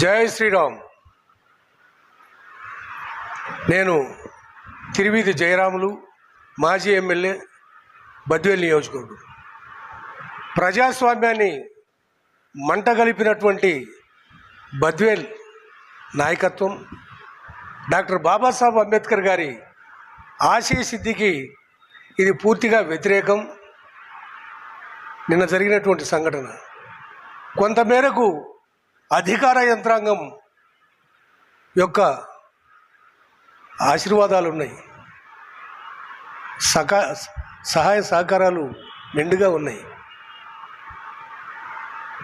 జై శ్రీరామ్. నేను తిరువీధి జయరాములు మాజీ ఎమ్మెల్యే బద్వేల్ నియోజకవర్గం. ప్రజాస్వామ్యాన్ని మంటగలిపినటువంటి బద్వేల్ నాయకత్వం డాక్టర్ బాబాసాహెబ్ అంబేద్కర్ గారి ఆశయ సిద్ధికి ఇది పూర్తిగా వ్యతిరేకం. నిన్న జరిగినటువంటి సంఘటన. కొంతమేరకు అధికార యంత్రాంగం యొక్క ఆశీర్వాదాలు ఉన్నాయి సకా సహాయ సహకారాలు మెండుగా ఉన్నాయి.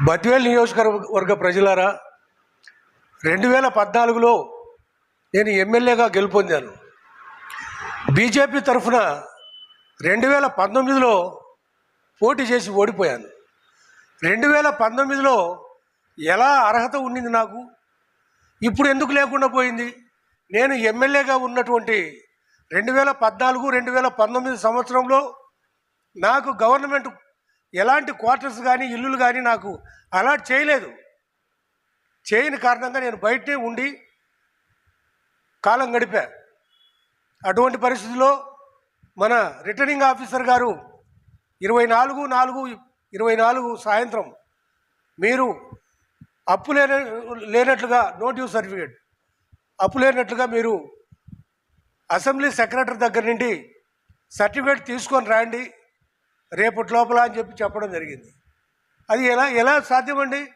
బద్వేల్ నియోజకవర్గ ప్రజలారా రెండు వేల పద్నాలుగులో నేను ఎమ్మెల్యేగా గెలుపొందాను. బీజేపీ తరఫున రెండు వేల పంతొమ్మిదిలో పోటీ చేసి ఓడిపోయాను. రెండు వేల పంతొమ్మిదిలో ఎలా అర్హత ఉండింది నాకు? ఇప్పుడు ఎందుకు లేకుండా పోయింది? నేను ఎమ్మెల్యేగా ఉన్నటువంటి రెండు వేల పద్నాలుగు రెండు వేల పంతొమ్మిది సంవత్సరంలో నాకు గవర్నమెంట్ ఎలాంటి క్వార్టర్స్ కానీ ఇల్లులు కానీ నాకు అలాట్ చేయలేదు. చేయని కారణంగా నేను బయటే ఉండి కాలం గడిపా. అటువంటి పరిస్థితిలో మన రిటర్నింగ్ ఆఫీసర్ గారు ఇరవై నాలుగు నాలుగు ఇరవై నాలుగు సాయంత్రం మీరు అప్పు లేని లేనట్లుగా నో డ్యూ సర్టిఫికేట్. అప్పు లేనట్లుగా మీరు అసెంబ్లీ సెక్రటరీ దగ్గర నుండి సర్టిఫికేట్ తీసుకొని రాండి రేపటి లోపల అని చెప్పి చెప్పడం జరిగింది. అది ఎలా ఎలా సాధ్యమండి?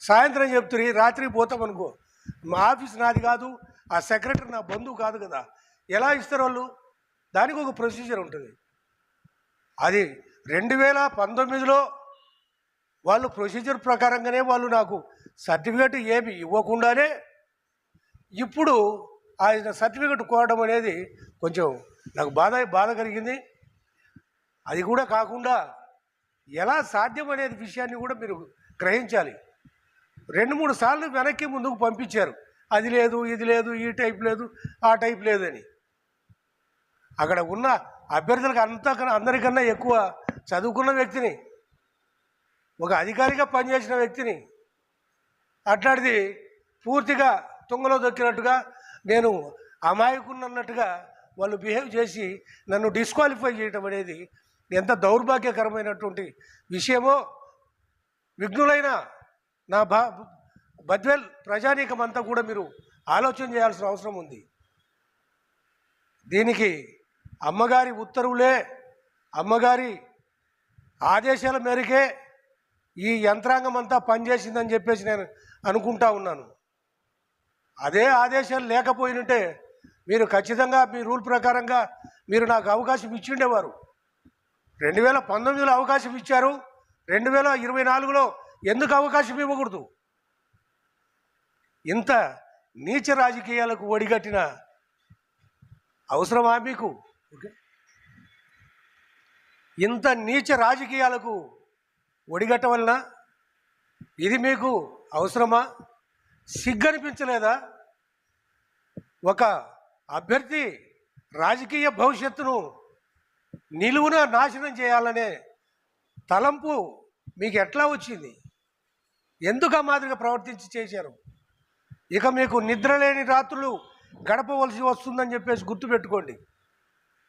సాయంత్రం చెప్తురి రాత్రి పోతాం అనుకో. మా ఆఫీస్ నాది కాదు ఆ సెక్రటరీ నా బంధువు కాదు కదా. ఎలా ఇస్తారు వాళ్ళు? దానికి ఒక ప్రొసీజర్ ఉంటుంది. అది రెండు వేల పంతొమ్మిదిలో వాళ్ళు ప్రొసీజర్ ప్రకారంగానే వాళ్ళు నాకు సర్టిఫికేట్ ఏమి ఇవ్వకుండానే ఇప్పుడు ఆయన సర్టిఫికేట్ కోవడం అనేది కొంచెం నాకు బాధ బాధ కలిగింది. అది కూడా కాకుండా ఎలా సాధ్యం అనేది విషయాన్ని కూడా మీరు గ్రహించాలి. రెండు మూడు సార్లు వెనక్కి ముందుకు పంపించారు. అది లేదు ఇది లేదు ఈ టైప్ లేదు ఆ టైప్ లేదని. అక్కడ ఉన్న అభ్యర్థులకు అంతా అందరికన్నా ఎక్కువ చదువుకున్న వ్యక్తిని ఒక అధికారిగా పనిచేసిన వ్యక్తిని అట్లాంటిది పూర్తిగా తుంగలో దొక్కినట్టుగా నేను అమాయకున్నట్టుగా వాళ్ళు బిహేవ్ చేసి నన్ను డిస్క్వాలిఫై చేయటం అనేది ఎంత దౌర్భాగ్యకరమైనటువంటి విషయమో విఘ్నులైన నా భా బద్వేల్ ప్రజానీకం అంతా కూడా మీరు ఆలోచన చేయాల్సిన అవసరం ఉంది. దీనికి అమ్మగారి ఉత్తర్వులే అమ్మగారి ఆదేశాల మేరకే ఈ యంత్రాంగం అంతా పనిచేసిందని చెప్పేసి నేను అనుకుంటా ఉన్నాను. అదే ఆదేశాలు లేకపోయినట్టే మీరు ఖచ్చితంగా మీ రూల్ ప్రకారంగా మీరు నాకు అవకాశం ఇచ్చిండేవారు. రెండు వేల పంతొమ్మిదిలో అవకాశం ఇచ్చారు. రెండు వేల ఇరవై నాలుగులో ఎందుకు అవకాశం ఇవ్వకూడదు? ఇంత నీచ రాజకీయాలకు ఒడిగట్టిన అవసరమా మీకు? ఓకే ఇంత నీచ రాజకీయాలకు వలన ఇది మీకు అవసరమా? సిగ్గనిపించలేదా? ఒక అభ్యర్థి రాజకీయ భవిష్యత్తును నిలువున నాశనం చేయాలనే తలంపు మీకు ఎట్లా వచ్చింది? ఎందుకు ఆ మాదిరిగా ప్రవర్తించి చేశారు? ఇక మీకు నిద్ర లేని రాత్రులు గడపవలసి వస్తుందని చెప్పేసి గుర్తుపెట్టుకోండి.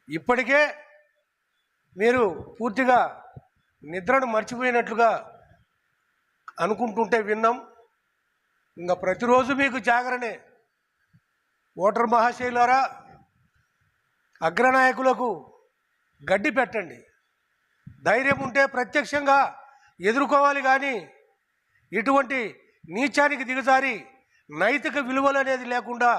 ఇప్పటికే మీరు పూర్తిగా నిద్రను మర్చిపోయినట్లుగా అనుకుంటుంటే విన్నాం. ఇంకా ప్రతిరోజు మీకు జాగరణే. ఓటర్ మహాశైలారా అగ్రనాయకులకు గడ్డి పెట్టండి. ధైర్యం ఉంటే ప్రత్యక్షంగా ఎదుర్కోవాలి కానీ ఇటువంటి నీచానికి దిగజారి నైతిక విలువలు అనేది లేకుండా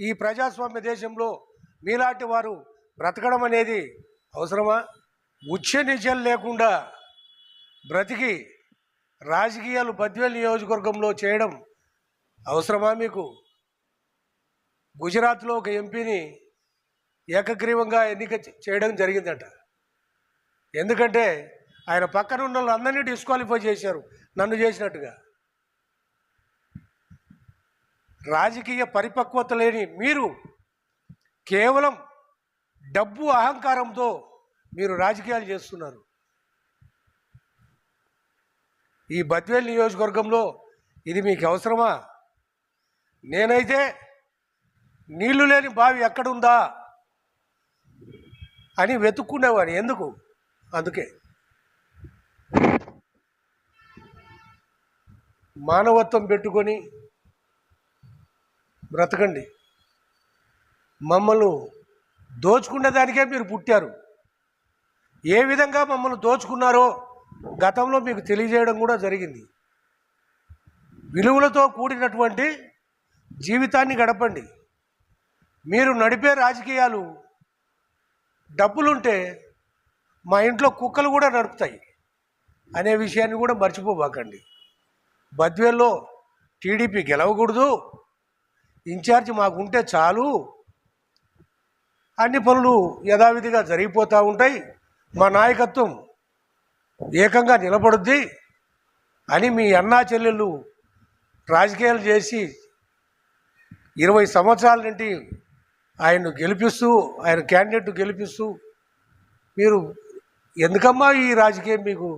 ఈ ప్రజాస్వామ్య దేశంలో మీలాంటి వారు బ్రతకడం అనేది అవసరమా? ఉచ్చ నిజాలు లేకుండా బ్రతికి రాజకీయాలు బద్వేల్ నియోజకవర్గంలో చేయడం అవసరమా మీకు? గుజరాత్లో ఒక ఎంపీని ఏకగ్రీవంగా ఎన్నిక చేయడం జరిగిందట. ఎందుకంటే ఆయన పక్కన ఉన్న వాళ్ళందరినీ డిస్క్వాలిఫై చేశారు నన్ను చేసినట్టుగా. రాజకీయ పరిపక్వత లేని మీరు కేవలం డబ్బు అహంకారంతో మీరు రాజకీయాలు చేస్తున్నారు. ఈ బద్వేల్ నియోజకవర్గంలో ఇది మీకు అవసరమా? నేనైతే నీళ్ళు లేని బావి ఎక్కడుందా అని వెతుక్కునేవాడిని. ఎందుకు? అందుకే. మానవత్వం పెట్టుకొని బ్రతకండి. మమ్మల్ని దోచుకునే దానికే మీరు పుట్టారు. ఏ విధంగా మమ్మల్ని దోచుకున్నారో గతంలో మీకు తెలియజేయడం కూడా జరిగింది. విలువలతో కూడినటువంటి జీవితాన్ని గడపండి. మీరు నడిపే రాజకీయాలు డబ్బులుంటే మా ఇంట్లో కుక్కలు కూడా నడుపుతాయి అనే విషయాన్ని కూడా మర్చిపోబాకండి. బద్వేల్లో టీడీపీ గెలవకూడదు ఇన్ఛార్జ్ మాకుంటే చాలు. అన్ని పనులు యథావిధిగా జరిగిపోతూ ఉంటాయి. మా నాయకత్వం ఏకంగా నిలబడుద్ది అని మీ అన్నా చెల్లెళ్ళు రాజకీయాలు చేసి ఇరవై సంవత్సరాల నుండి ఆయన్ను గెలిపిస్తూ ఆయన క్యాండిడేట్ గెలిపిస్తూ మీరు ఎందుకమ్మా ఈ రాజకీయం మీకు?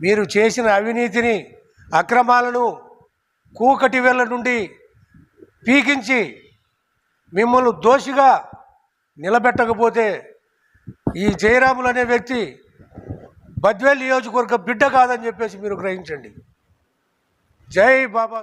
మీరు చేసిన అవినీతిని అక్రమాలను కూకటి వేళ్ళ నుండి పీకించి మిమ్మల్ని దోషిగా నిలబెట్టకపోతే ఈ జయరాములు అనే వ్యక్తి బద్వేల్ నియోజకవర్గ బిడ్డ కాదని చెప్పేసి మీరు గ్రహించండి. జై బాబా